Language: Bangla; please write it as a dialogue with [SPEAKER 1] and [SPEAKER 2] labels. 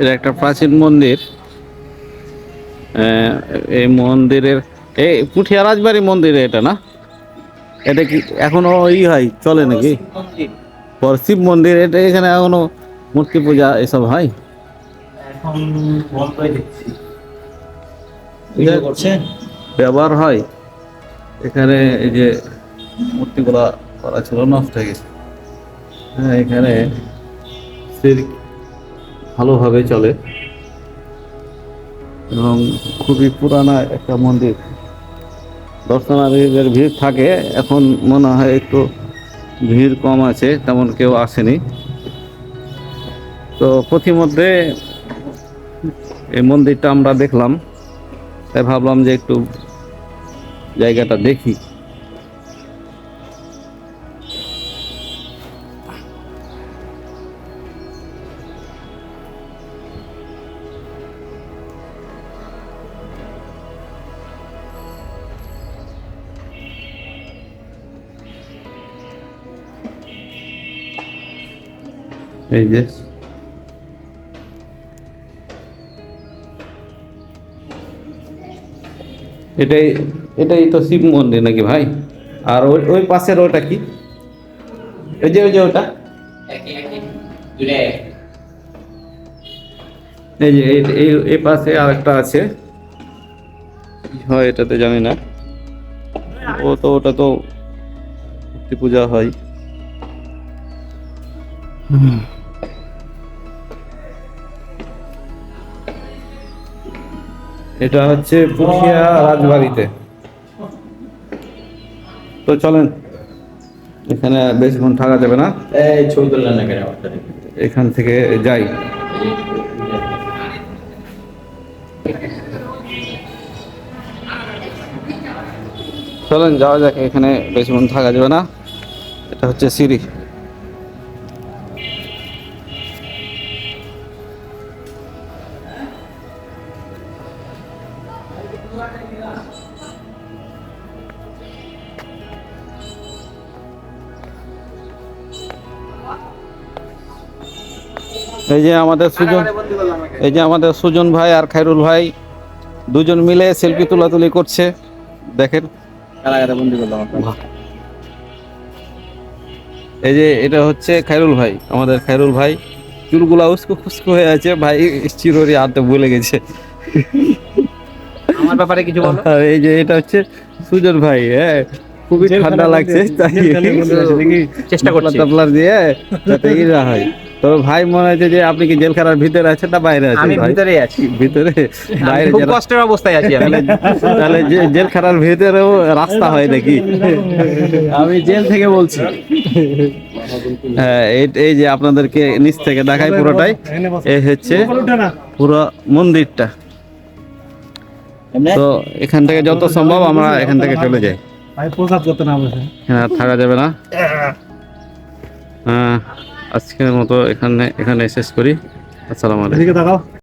[SPEAKER 1] এটা একটা প্রাচীন মন্দির। এই মন্দিরের এই পুঠিয়া রাজবাড়ি মন্দিরে এটা না? এটা কি এখনও ই হয় চলে নাকি? পর শিব মন্দির এটা এখানে এখনও মূর্তি পূজা এসব হয়? ব্যবহার হয়। এখানে এই যে মূর্তিগুলা করা ছিল নষ্ট হয়ে গেছে। হ্যাঁ এখানে সিল্ক ভালোভাবে চলে। এবং খুবই পুরানা একটা মন্দির। দর্শনার্থীদের ভিড় থাকে, এখন মনে হয় একটু ভিড় কম আছে, তেমন কেউ আসেনি। তো প্রতিমধ্যে এই মন্দিরটা আমরা দেখলাম। তাই ভাবলাম যে একটু জায়গাটা দেখি। এই যে। এটাই এটাই তো শিব মন্দির নাকি ভাই? আর ওই ওই পাশের ওটা কি? ওই যে ওই যে ওটা। এই যে এই- এই এই পাশে আরেকটা আছে। কি হয় এটাতে জানি না। ও তো ওটা তো মূর্তি পূজা হয়। হুম। এটা হচ্ছে পুঠিয়া রাজবাড়িতে। তো চলেন এখানে বেশিক্ষণ থাকা যাবে না? এখান থেকে যাই। চলেন যাওয়া যাক এখানে বেশিক্ষণ থাকা যাবে না। এটা হচ্ছে সিঁড়ি। এই যে আমাদের সুজন এই যে আমাদের সুজন ভাই আর খাইরুল ভাই দুজন মিলে সেলফি তোলাতুলি করছে। দেখেন। এই যে এটা হচ্ছে খাইরুল ভাই আমাদের খাইরুল ভাই। চুলগুলা উস্কো খুস্কো হয়ে আছে। ভাই চিরোরি আনতে ভুলে গেছে।
[SPEAKER 2] আমার ব্যাপারে কিছু বলো।
[SPEAKER 1] আর এই যে এটা হচ্ছে সুজন ভাই হ্যাঁ খুবই ঠান্ডা লাগছে তাই
[SPEAKER 2] চেষ্টা করছি।
[SPEAKER 1] টাপলার দিয়ে যাতে ই না হয়। তবে ভাই মনে হচ্ছে যে আপনি কি জেলখানার ভিতরে আছেন না বাইরে আছেন
[SPEAKER 2] আমি
[SPEAKER 1] ভাই?
[SPEAKER 2] ভিতরেই আছি।
[SPEAKER 1] ভিতরে? বাইরে
[SPEAKER 2] খুব কষ্টের অবস্থায় আছি আমি।
[SPEAKER 1] তাহলে জেলখানার ভিতরেও রাস্তা হয় নাকি?
[SPEAKER 2] আমি জেল থেকে বলছি।
[SPEAKER 1] হ্যাঁ এই- এই যে আপনাদেরকে নিচ থেকে দেখাই পুরোটাই। এই হচ্ছে পুরো মন্দিরটা। তো এখান থেকে যত সম্ভব আমরা এখান থেকে চলে যাই।
[SPEAKER 3] ভাই প্রসাদ করতে না বসে।
[SPEAKER 1] হ্যাঁ থাকা যাবে না। হ্যাঁ আজকের মতো এখানে এখানে শেষ করি। আসসালামু আলাইকুম।